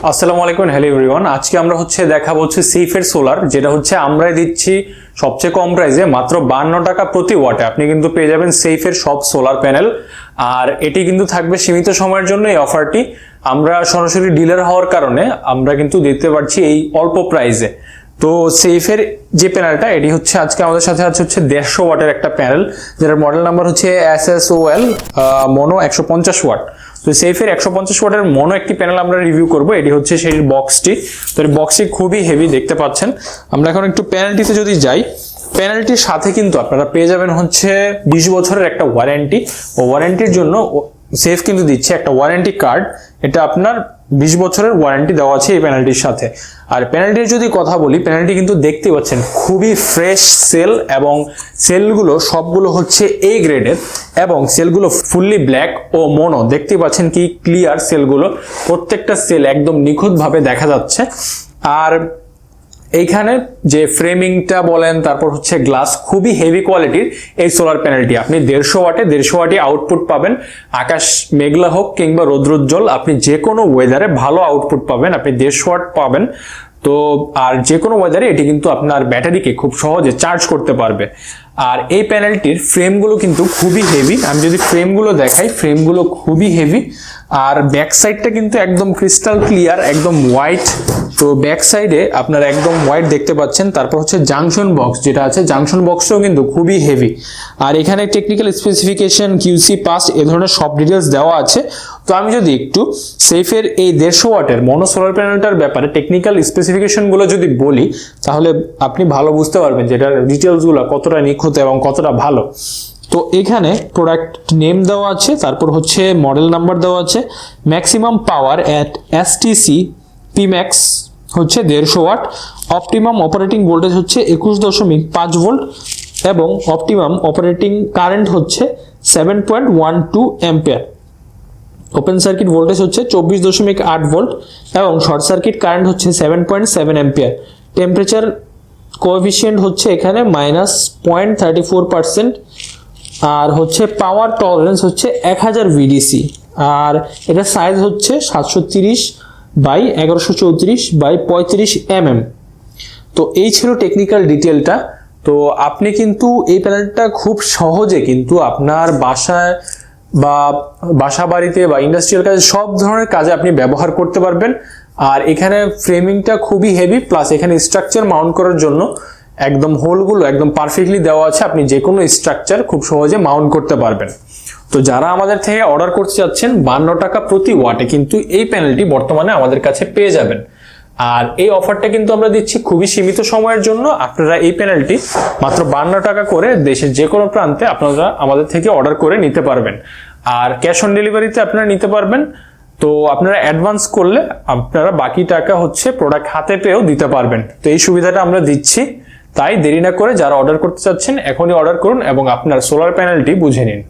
আসসালামু আলাইকুম hello everyone আজকে আমরা হচ্ছে দেখাবো হচ্ছে সেফের সোলার যেটা হচ্ছে আমরাই দিচ্ছি সবচেয়ে কম প্রাইসে মাত্র বান্ন টাকা প্রতি ওয়াটে আপনি কিন্তু পেয়ে যাবেন সেফের সব সোলার প্যানেল আর এটি কিন্তু থাকবে সীমিত সময়ের জন্য এই অফারটি আমরা সরাসরি ডিলার হওয়ার কারণে আমরা কিন্তু দিতে পারছি এই অল্প প্রাইসে তো সেফের যে প্যানেলটা এটি হচ্ছে আজকে আমাদের সাথে আছে হচ্ছে দেড়শো ওয়াটের একটা প্যানেল যেটার মডেল নাম্বার হচ্ছে S S O L mono একশো পঞ্চাশ ওয়াট তো সেফের একশো পঞ্চাশ ওয়াটের মনো একটি প্যানেল আমরা রিভিউ করব। এটি হচ্ছে সেই বক্সটি তো এই বক্সটি খুবই হেভি দেখতে পাচ্ছেন। আমরা এখন একটু প্যানেলটিতে যদি যাই প্যানেলটির সাথে কিন্তু আপনারা পেয়ে যাবেন হচ্ছে বিশ বছরের একটা ওয়ারেন্টি ও ওয়ারেন্টির জন্য সেফ কিন্তু দিচ্ছে একটা ওয়ারেন্টি কার্ড এটা আপনার বিশ বছরের ওয়ারেন্টি দেওয়া আছে এই পেনাল্টির সাথে। আর পেনাল্টির যদি কথা বলি পেনাল্টি কিন্তু দেখতে পাচ্ছেন খুবই ফ্রেশ সেল এবং সেলগুলো সবগুলো হচ্ছে এ গ্রেডের এবং সেলগুলো ফুললি ব্ল্যাক ও মনো দেখতে পাচ্ছেন কি ক্লিয়ার সেলগুলো প্রত্যেকটা সেল একদম নিখুঁতভাবে দেখা যাচ্ছে। আর এইখানে যে ফ্রেমিংটা বলেন, তারপর হচ্ছে গ্লাস খুবই হেভি কোয়ালিটির এই সোলার প্যানেলটি আপনি দেড়শো ওয়াটে দেড়শো ওয়াটে আউটপুট পাবেন। আকাশ মেঘলা হোক কিংবা রৌদ্রোজ্জ্বল, আপনি যে কোনো ওয়েদারে ভালো আউটপুট পাবেন। আপনি দেড়শো ওয়াট পাবেন। তো, আর যে কোনো ওয়েদারে এটি কিন্তু আপনার ব্যাটারিকে খুব সহজে চার্জ করতে পারবে। আর এই প্যানেলটির ফ্রেমগুলো কিন্তু খুবই হেভি আমি যদি ফ্রেমগুলো দেখাই ফ্রেমগুলো খুবই হেভি আর ব্যাক সাইডটা কিন্তু একদম ক্রিস্টাল ক্লিয়ার একদম হোয়াইট তো ব্যাক সাইডে আপনারা একদম হোয়াইট দেখতে পাচ্ছেন। তারপর হচ্ছে জাংশন বক্স যেটা আছে জাংশন বক্সটাও কিন্তু খুবই হেভি আর এখানে টেকনিক্যাল স্পেসিফিকেশন কিউসি পাস এ ধরনের সব ডিটেলস দেওয়া আছে। তো আমি যদি একটু সেফের এই দেড়শো ওয়াটের মনো সোলার প্যানেলটার ব্যাপারে টেকনিক্যাল স্পেসিফিকেশনগুলো যদি বলি, তাহলে আপনি ভালো বুঝতে পারবেন যে এটার ডিটেলসগুলো কতটা নিখুঁত। এবং কতটা ভালো। তো এখানে প্রোডাক্ট নেম দেওয়া আছে, তারপর হচ্ছে মডেল নাম্বার দেওয়া আছে maximum power at STC Pmax হচ্ছে দেড়শো ওয়াট অপটিমাম অপারেটিং ভোল্টেজ হচ্ছে একুশ দশমিক পাঁচ ভোল্ট এবং অপটিমাম অপারেটিং কারেন্ট হচ্ছে seven point one two ampere open circuit voltage হচ্ছে চব্বিশ দশমিক আট ভোল্ট এবং শর্ট সার্কিট কারেন্ট হচ্ছে seven point seven ampere temperature coefficient হচ্ছে এখানে minus point thirty four percent আর হচ্ছে পাওয়ার টলারেন্স হচ্ছে এক হাজার ভিডিসি আর এটা সাইজ হচ্ছে সাতশো তিরিশ বাই এগারোশো চৌত্রিশ বাই পঁয়ত্রিশ এমএম তো এই ছিল টেকনিক্যাল ডিটেলটা তো আপনি কিন্তু এই প্যানেলটা খুব সহজে কিন্তু আপনার বাসায় বা বাসা বাড়িতে বা ইন্ডাস্ট্রিয়াল কাজে সব ধরনের কাজে আপনি ব্যবহার করতে পারবেন। আর এখানে ফ্রেমিংটা খুবই হেভি প্লাস এখানে স্ট্রাকচার মাউন্ট করার জন্য একদম হোলগুলো একদম পারফেক্টলি দেওয়া আছে। আপনি যে কোনো স্ট্রাকচার খুব সহজে মাউন্ট করতে পারবেন। তো যারা আমাদের থেকে অর্ডার করতে চাচ্ছেন বান্ন টাকা প্রতি ওয়াটে কিন্তু এই প্যানেলটি বর্তমানে আমাদের কাছে পেয়ে যাবেন। আর এই অফারটা কিন্তু আমরা দিচ্ছি খুবই সীমিত সময়ের জন্য। আপনারা এই প্যানেলটি মাত্র বান্ন টাকা করে দেশের যে কোনো প্রান্তে আপনারা আমাদের থেকে অর্ডার করে নিতে পারবেন। আর ক্যাশ অন ডেলিভারিতে আপনারা নিতে পারবেন। তো আপনারা অ্যাডভান্স করলে আপনারা বাকি টাকা হচ্ছে প্রোডাক্ট হাতে পেয়েও দিতে পারবেন। তো এই সুবিধাটা আমরা দিচ্ছি। তাই দেরি না করে যারা অর্ডার করতে চাচ্ছেন, এখনই অর্ডার করুন এবং আপনার সোলার প্যানেলটি বুঝে নিন।